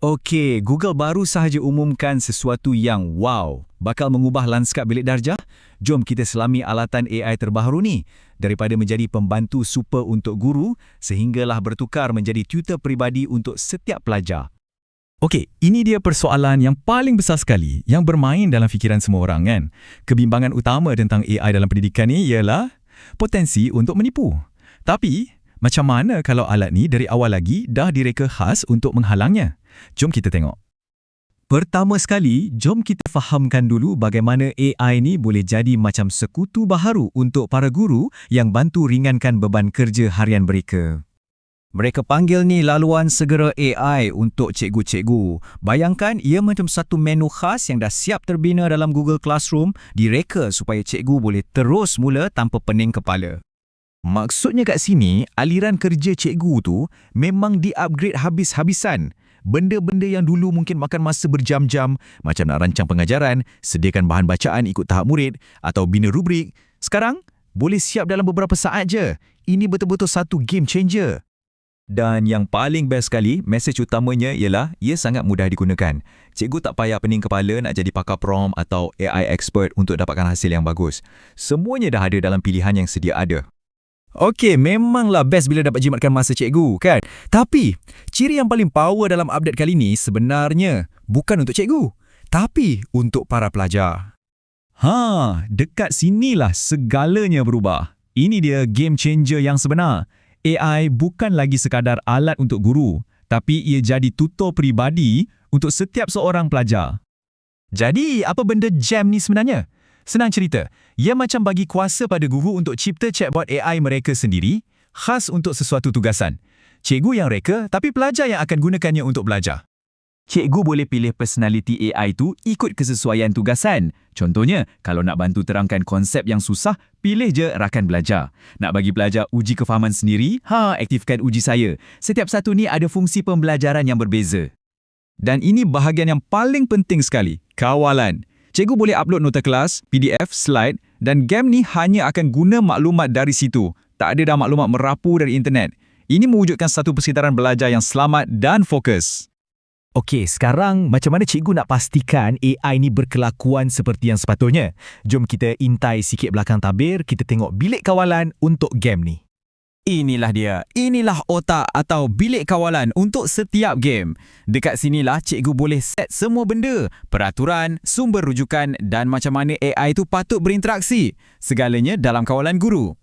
Okey, Google baru sahaja umumkan sesuatu yang wow, bakal mengubah lanskap bilik darjah. Jom kita selami alatan AI terbaru ni daripada menjadi pembantu super untuk guru sehinggalah bertukar menjadi tutor peribadi untuk setiap pelajar. Okey, ini dia persoalan yang paling besar sekali yang bermain dalam fikiran semua orang kan. Kebimbangan utama tentang AI dalam pendidikan ni ialah potensi untuk menipu. Tapi, macam mana kalau alat ni dari awal lagi dah direka khas untuk menghalangnya? Jom kita tengok. Pertama sekali, jom kita fahamkan dulu bagaimana AI ni boleh jadi macam sekutu baharu untuk para guru yang bantu ringankan beban kerja harian mereka. Mereka panggil ni laluan segera AI untuk cikgu-cikgu. Bayangkan ia macam satu menu khas yang dah siap terbina dalam Google Classroom direka supaya cikgu boleh terus mula tanpa pening kepala. Maksudnya kat sini, aliran kerja cikgu tu memang di-upgrade habis-habisan. Benda-benda yang dulu mungkin makan masa berjam-jam, macam nak rancang pengajaran, sediakan bahan bacaan ikut tahap murid, atau bina rubrik, sekarang boleh siap dalam beberapa saat je. Ini betul-betul satu game changer. Dan yang paling best sekali, mesej utamanya ialah ia sangat mudah digunakan. Cikgu tak payah pening kepala nak jadi pakar prom atau AI expert untuk dapatkan hasil yang bagus. Semuanya dah ada dalam pilihan yang sedia ada. Okey, memanglah best bila dapat jimatkan masa cikgu, kan? Tapi, ciri yang paling power dalam update kali ini sebenarnya bukan untuk cikgu, tapi untuk para pelajar. Ha, dekat sinilah segalanya berubah. Ini dia game changer yang sebenar. AI bukan lagi sekadar alat untuk guru, tapi ia jadi tutor peribadi untuk setiap seorang pelajar. Jadi, apa benda jam ni sebenarnya? Senang cerita, ia macam bagi kuasa pada guru untuk cipta chatbot AI mereka sendiri, khas untuk sesuatu tugasan. Cikgu yang reka, tapi pelajar yang akan gunakannya untuk belajar. Cikgu boleh pilih personality AI tu ikut kesesuaian tugasan. Contohnya, kalau nak bantu terangkan konsep yang susah, pilih je rakan belajar. Nak bagi pelajar uji kefahaman sendiri, ha, aktifkan uji saya. Setiap satu ni ada fungsi pembelajaran yang berbeza. Dan ini bahagian yang paling penting sekali, kawalan. Cikgu boleh upload nota kelas, PDF, slide dan game ni hanya akan guna maklumat dari situ. Tak ada dah maklumat merapu dari internet. Ini mewujudkan satu persekitaran belajar yang selamat dan fokus. Okey, sekarang macam mana cikgu nak pastikan AI ni berkelakuan seperti yang sepatutnya? Jom kita intai sikit belakang tabir, kita tengok bilik kawalan untuk game ni. Inilah dia. Inilah otak atau bilik kawalan untuk setiap game. Dekat sinilah cikgu boleh set semua benda, peraturan, sumber rujukan dan macam mana AI itu patut berinteraksi. Segalanya dalam kawalan guru.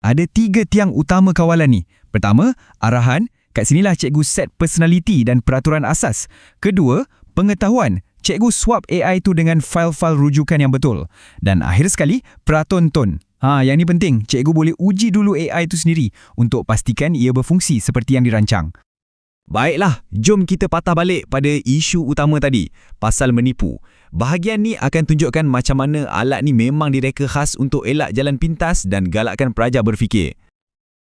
Ada tiga tiang utama kawalan ni. Pertama, arahan. Kat sinilah cikgu set personality dan peraturan asas. Kedua, pengetahuan. Cikgu swap AI itu dengan file-file rujukan yang betul. Dan akhir sekali, peratonton. Ha, yang ni penting. Cikgu boleh uji dulu AI itu sendiri untuk pastikan ia berfungsi seperti yang dirancang. Baiklah, jom kita patah balik pada isu utama tadi, pasal menipu. Bahagian ni akan tunjukkan macam mana alat ni memang direka khas untuk elak jalan pintas dan galakkan pelajar berfikir.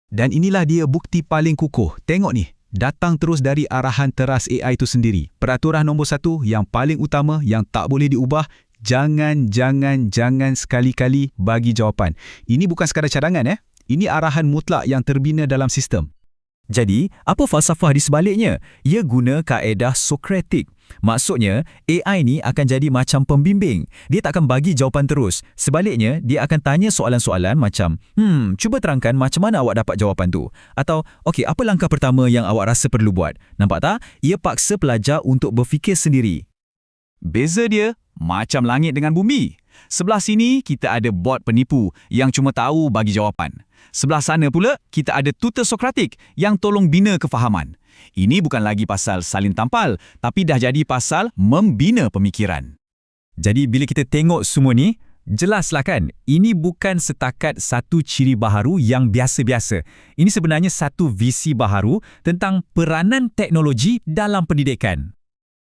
Dan inilah dia bukti paling kukuh. Tengok ni, datang terus dari arahan teras AI itu sendiri. Peraturan nombor satu yang paling utama yang tak boleh diubah jangan, jangan, jangan sekali-kali bagi jawapan. Ini bukan sekadar cadangan eh. Ini arahan mutlak yang terbina dalam sistem. Jadi, apa falsafah di sebaliknya? Ia guna kaedah Sokratik. Maksudnya, AI ni akan jadi macam pembimbing. Dia tak akan bagi jawapan terus. Sebaliknya, dia akan tanya soalan-soalan macam, Hmm, cuba terangkan macam mana awak dapat jawapan tu. Atau, okey, apa langkah pertama yang awak rasa perlu buat? Nampak tak? Ia paksa pelajar untuk berfikir sendiri. Beza dia, macam langit dengan bumi. Sebelah sini, kita ada bot penipu yang cuma tahu bagi jawapan. Sebelah sana pula, kita ada tutor Sokratik yang tolong bina kefahaman. Ini bukan lagi pasal salin tampal, tapi dah jadi pasal membina pemikiran. Jadi bila kita tengok semua ni, jelaslah kan, ini bukan setakat satu ciri baharu yang biasa-biasa. Ini sebenarnya satu visi baharu tentang peranan teknologi dalam pendidikan.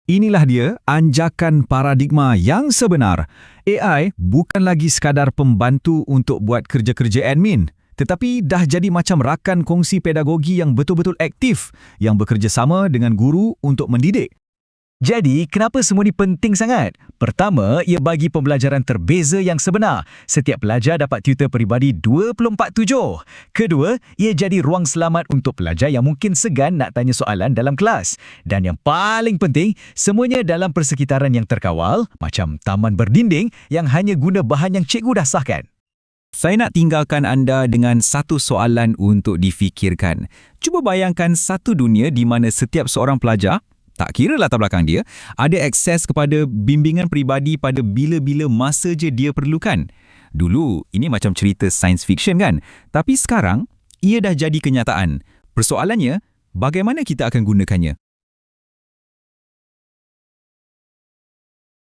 Inilah dia anjakan paradigma yang sebenar. AI bukan lagi sekadar pembantu untuk buat kerja-kerja admin, tetapi dah jadi macam rakan kongsi pedagogi yang betul-betul aktif yang bekerjasama dengan guru untuk mendidik. Jadi, kenapa semua ni penting sangat? Pertama, ia bagi pembelajaran terbeza yang sebenar. Setiap pelajar dapat tutor peribadi 24/7. Kedua, ia jadi ruang selamat untuk pelajar yang mungkin segan nak tanya soalan dalam kelas. Dan yang paling penting, semuanya dalam persekitaran yang terkawal, macam taman berdinding yang hanya guna bahan yang cikgu dah sahkan. Saya nak tinggalkan anda dengan satu soalan untuk difikirkan. Cuba bayangkan satu dunia di mana setiap seorang pelajar tak kira latar belakang dia, ada akses kepada bimbingan peribadi pada bila-bila masa je dia perlukan. Dulu, ini macam cerita science fiction kan? Tapi sekarang, ia dah jadi kenyataan. Persoalannya, bagaimana kita akan gunakannya?